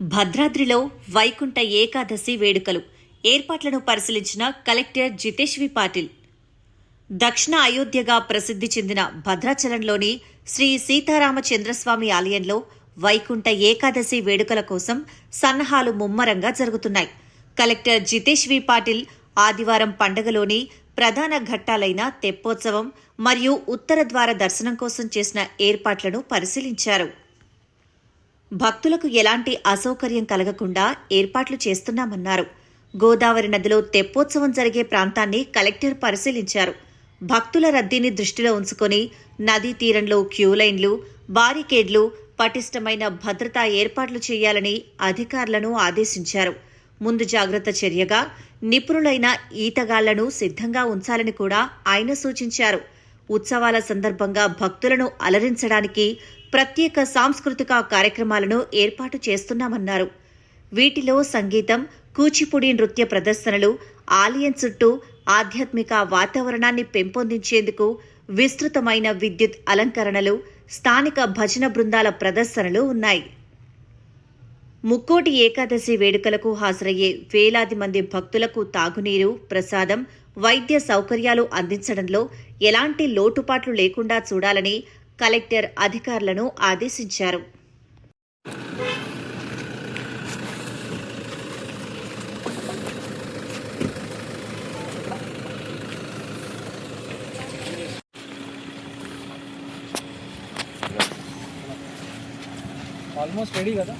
భద్రాద్రిలో వైకుంఠ ఏకాదశి వేడుకలు. ఏర్పాట్లను పరిశీలించిన కలెక్టర్ జితేష్వి పాటిల్. దక్షిణ అయోధ్యగా ప్రసిద్ధి చెందిన భద్రాచలంలోని శ్రీ సీతారామచంద్రస్వామి ఆలయంలో వైకుంఠ ఏకాదశి వేడుకల కోసం సన్నాహాలు ముమ్మరంగా జరుగుతున్నాయి. కలెక్టర్ జితేష్వి పాటిల్ ఆదివారం పండగలోని ప్రధాన ఘట్టాలైన తెప్పోత్సవం మరియు ఉత్తర ద్వార దర్శనం కోసం చేసిన ఏర్పాట్లను పరిశీలించారు. భక్తులకు ఎలాంటి అసౌకర్యం కలగకుండా ఏర్పాట్లు చేస్తున్నామన్నారు. గోదావరి నదిలో తెప్పోత్సవం జరిగే ప్రాంతాన్ని కలెక్టర్ పరిశీలించారు. భక్తుల రద్దీని దృష్టిలో ఉంచుకొని నదీ తీరంలో క్యూ లైన్లు బారికేడ్లు పటిష్టమైన భద్రతా ఏర్పాట్లు చేయాలని అధికారులను ఆదేశించారు. ముందు జాగ్రత్త చర్యగా నిపుణులైన ఈతగాళ్ళను సిద్ధంగా ఉంచాలని కూడా ఆయన సూచించారు. ఉత్సవాల సందర్భంగా భక్తులను అలరించడానికి ప్రత్యేక సాంస్కృతిక కార్యక్రమాలను ఏర్పాటు చేస్తున్నామన్నారు. వీటిలో సంగీతం కూచిపూడి నృత్య ప్రదర్శనలు ఆలయం చుట్టూ ఆధ్యాత్మిక వాతావరణాన్ని పెంపొందించేందుకు విస్తృతమైన విద్యుత్ అలంకరణలు స్థానిక భజన బృందాల ప్రదర్శనలు ఉన్నాయి. ముక్కోటి ఏకాదశి వేడుకలకు హాజరయ్యే వేలాది మంది భక్తులకు తాగునీరు ప్రసాదం వైద్య సౌకర్యాలు అందించడంలో ఎలాంటి లోటుపాట్లు లేకుండా చూడాలని కలెక్టర్ అధికారులను ఆదేశించారు. ఆల్మోస్ట్ రెడీ కదా?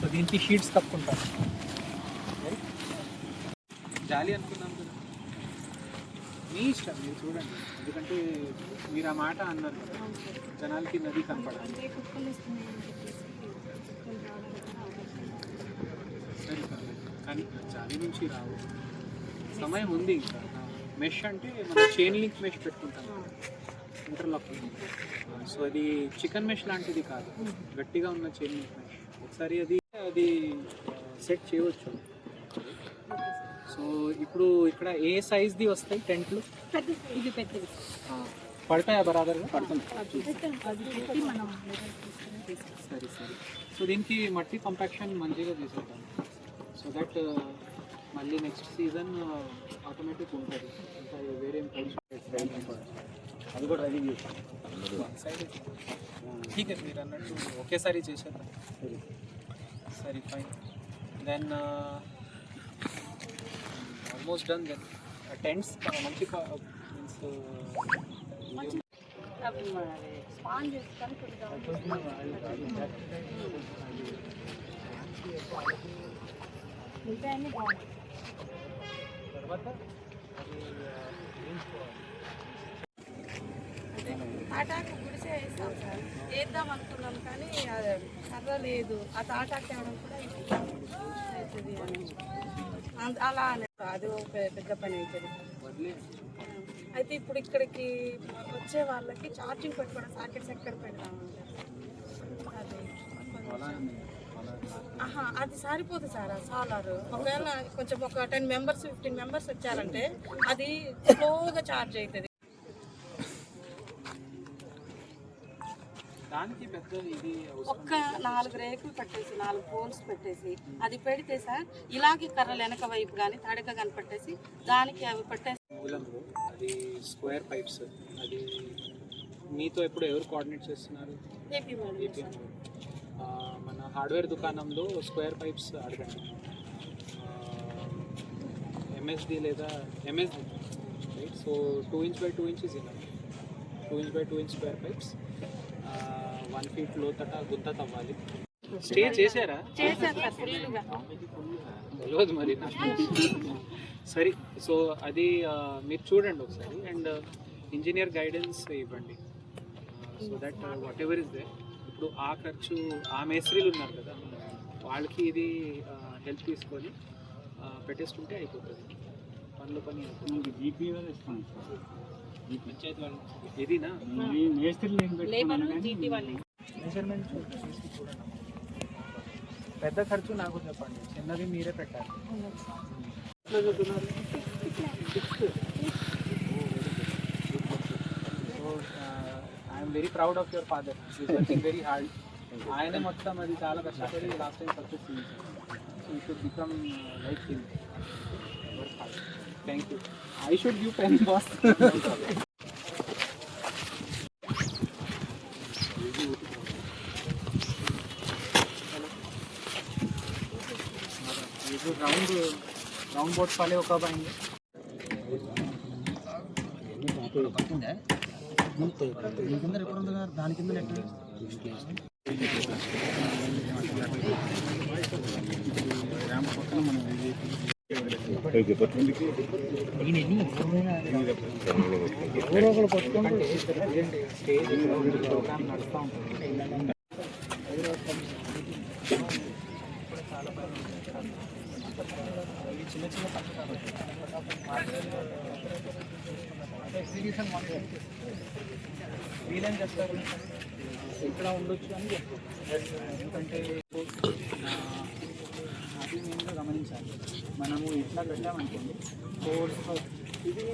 సో దీనికి షీట్స్ కప్పుకుంటాం. జాలి అనుకున్నాం మీ ఇష్టం మీరు చూడండి. ఎందుకంటే మీరు ఆ మాట అన్నారు కదా జనాలకి నది కనపడాలి. సరే పర్లేదు కానీ జాలి నుంచి రావు. సమయం ఉంది ఇంకా. మెష్ అంటే మనం చైన్ లింక్ మెష్ పెట్టుకుంటాం. ఇంటర్లాక్ సో అది చికెన్ మెష్ లాంటిది కాదు. గట్టిగా ఉన్న చైన్ లింక్ మెష్ ఒకసారి అది అది సెట్ చేయవచ్చు. ఇప్పుడు ఇక్కడ ఏ సైజ్ది వస్తాయి టెంట్లు? ఇది పెద్దది. పడతాయా బరాబర్గా? మనం సరే సరే. సో దీనికి మట్టి కంపాక్షన్ మంచిగా చేసేద్దాం. సో దట్ మళ్ళీ నెక్స్ట్ సీజన్ ఆటోమేటిక్ ఉంటుంది. వేరే అది కూడా రెడీ చేసాం. है మీరు అన్నట్టు ఒకేసారి చేసేద్దాం. సరే. Fine then almost done then tents మంచి మీన్స్ తర్వాత తాటాకు గుడిసే వేస్తాం సార్. వేద్దాం అనుకున్నాం కానీ అది కర్ర లేదు ఆ తాటాకు తేవడం కూడా అవుతుంది అలా అది ఒక పెద్ద పని అవుతుంది అయితే ఇప్పుడు ఇక్కడికి వచ్చే వాళ్ళకి ఛార్జింగ్ పెట్టుకోవడం సాకెట్స్ ఎక్కడ పెడతామంటే అది. ఆహా అది సరిపోదు సార్ ఆ సాలార్ ఒకవేళ కొంచెం ఒక టెన్ మెంబర్స్ ఫిఫ్టీన్ మెంబర్స్ వచ్చారంటే అది స్లోగా ఛార్జ్ అవుతుంది దానికి పెద్ద ఇది అవసరం ఒక్క నాలుగు రేకులు పెట్టేసి నాలుగు పోల్స్ పెట్టేసి అది పెడితే సార్ ఇలాగే కర్రలు వెనక వైపు కానీ తడక కానీ పెట్టేసి దానికి అవి పెట్టేసి మూలంలో అది స్క్వేర్ పైప్స్. అది మీతో ఎప్పుడు ఎవరు కోఆర్డినేట్ చేస్తున్నారు? మన హార్డ్వేర్ దుకాణంలో స్క్వేర్ పైప్స్ అడగండి. ఎంఎస్డి లేదా M S D right so two inch by two inch is in two inch by two inch square pipes one feet లోతట గుంత తవ్వాలి స్టే చేశారా? తెలియదు మరి. నాకు సరే సో అది మీరు చూడండి ఒకసారి. అండ్ ఇంజనీర్ గైడెన్స్ ఇవ్వండి. So that whatever is they ఇప్పుడు ఆ ఖర్చు ఆ మేస్త్రీలు ఉన్నారు కదా. వాళ్ళకి ఇది హెల్ప్ తీసుకొని పెట్టేసుకుంటే అయిపోతుంది. పనులు పని అయిపోతుంది. పంచాయతీ వాళ్ళు ఇదినా లేబర్ జీటీ వాళ్ళు మెజర్మెంట్ చూసి చూడండి పెద్ద ఖర్చు నాకు చెప్పండి చిన్నది మీరే పెట్టాలి ఎట్లా చదువుతున్నారు I'm very proud of your father is working very hard ఆయనే మొత్తం అది చాలా కష్టపడి లాస్ట్ టైం సక్సెస్ చేయించారు so you should become like him thank you I should give pen boss round round boat वाले को कब आएंगे దాని కింద నెట్ చిన్న చిన్న పథకాలు ఎగ్జిబిషన్ వీలేం చెప్తారు ఇక్కడ ఉండొచ్చు అని చెప్తారు ఎందుకంటే ఆ, అది గమనించాలి. మనము ఇట్లా పెట్టామనుకోండి ఫోర్స్ ఇది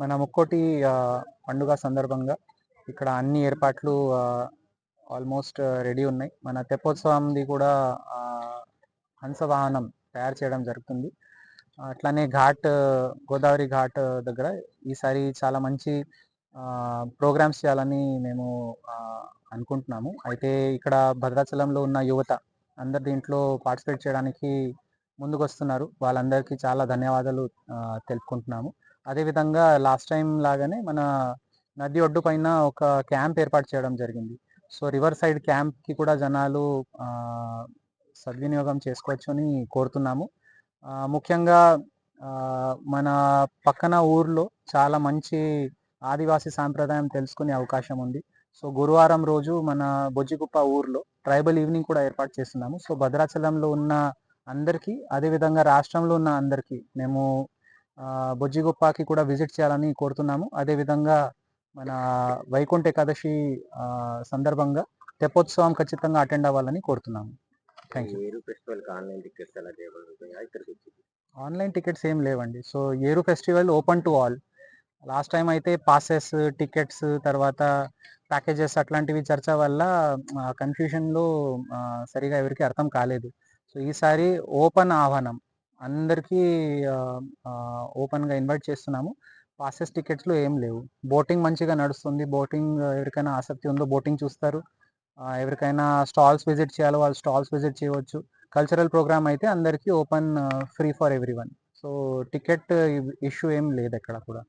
మన ముక్కోటి పండుగ సందర్భంగా ఇక్కడ అన్ని ఏర్పాట్లు ఆల్మోస్ట్ రెడీ ఉన్నాయి. మన తెప్పోత్సవంది కూడా హంసవాహనం తయారు చేయడం జరుగుతుంది. అట్లానే ఘాట్ గోదావరి ఘాట్ దగ్గర ఈసారి చాలా మంచి ప్రోగ్రామ్స్ చేయాలని మేము అనుకుంటున్నాము. అయితే ఇక్కడ భద్రాచలంలో ఉన్న యువత అందరు దీంట్లో పార్టిసిపేట్ చేయడానికి ముందుకు వస్తున్నారు వాళ్ళందరికీ చాలా ధన్యవాదాలు తెలుపుకుంటున్నాము. అదేవిధంగా లాస్ట్ టైం లాగానే మన నది ఒడ్డు పైన ఒక క్యాంప్ ఏర్పాటు చేయడం జరిగింది. సో రివర్ సైడ్ క్యాంప్కి కూడా జనాలు సద్వినియోగం చేసుకోవచ్చు అని కోరుతున్నాము. ముఖ్యంగా మన పక్కన ఊర్లో చాలా మంచి ఆదివాసీ సాంప్రదాయం తెలుసుకునే అవకాశం ఉంది. సో గురువారం రోజు మన బొజ్జిగుప్ప ఊర్లో ట్రైబల్ ఈవినింగ్ కూడా ఏర్పాటు చేస్తున్నాము. సో భద్రాచలంలో ఉన్న అందరికీ అదేవిధంగా రాష్ట్రంలో ఉన్న అందరికీ మేము బొజ్జిగుప్పకి కూడా విజిట్ చేయాలని కోరుతున్నాము. అదేవిధంగా మన వైకుంఠ ఏకాదశి సందర్భంగా తెప్పోత్సవం ఖచ్చితంగా అటెండ్ అవ్వాలని కోరుతున్నాము. థ్యాంక్ యూ ఆన్లైన్ టికెట్స్ ఏం లేవండి. సో ఏరు festival open to all. Last time అయితే పాసెస్ టికెట్స్ తర్వాత ప్యాకేజెస్ అట్లాంటివి చర్చ వల్ల కన్ఫ్యూషన్లో సరిగా ఎవరికి అర్థం కాలేదు. సో ఈసారి ఓపెన్ ఆహ్వానం. అందరికీ ఓపెన్గా ఇన్వైట్ చేస్తున్నాము. పాసెస్ టికెట్స్లో ఏం లేవు. బోటింగ్ మంచిగా నడుస్తుంది. బోటింగ్ ఎవరికైనా ఆసక్తి ఉందో బోటింగ్ చూస్తారు. ఎవరికైనా స్టాల్స్ విజిట్ చేయాలో వాళ్ళు స్టాల్స్ విజిట్ చేయవచ్చు. కల్చరల్ ప్రోగ్రామ్ అయితే అందరికీ open free for everyone so ticket issue ఏం లేదు ఎక్కడ కూడా.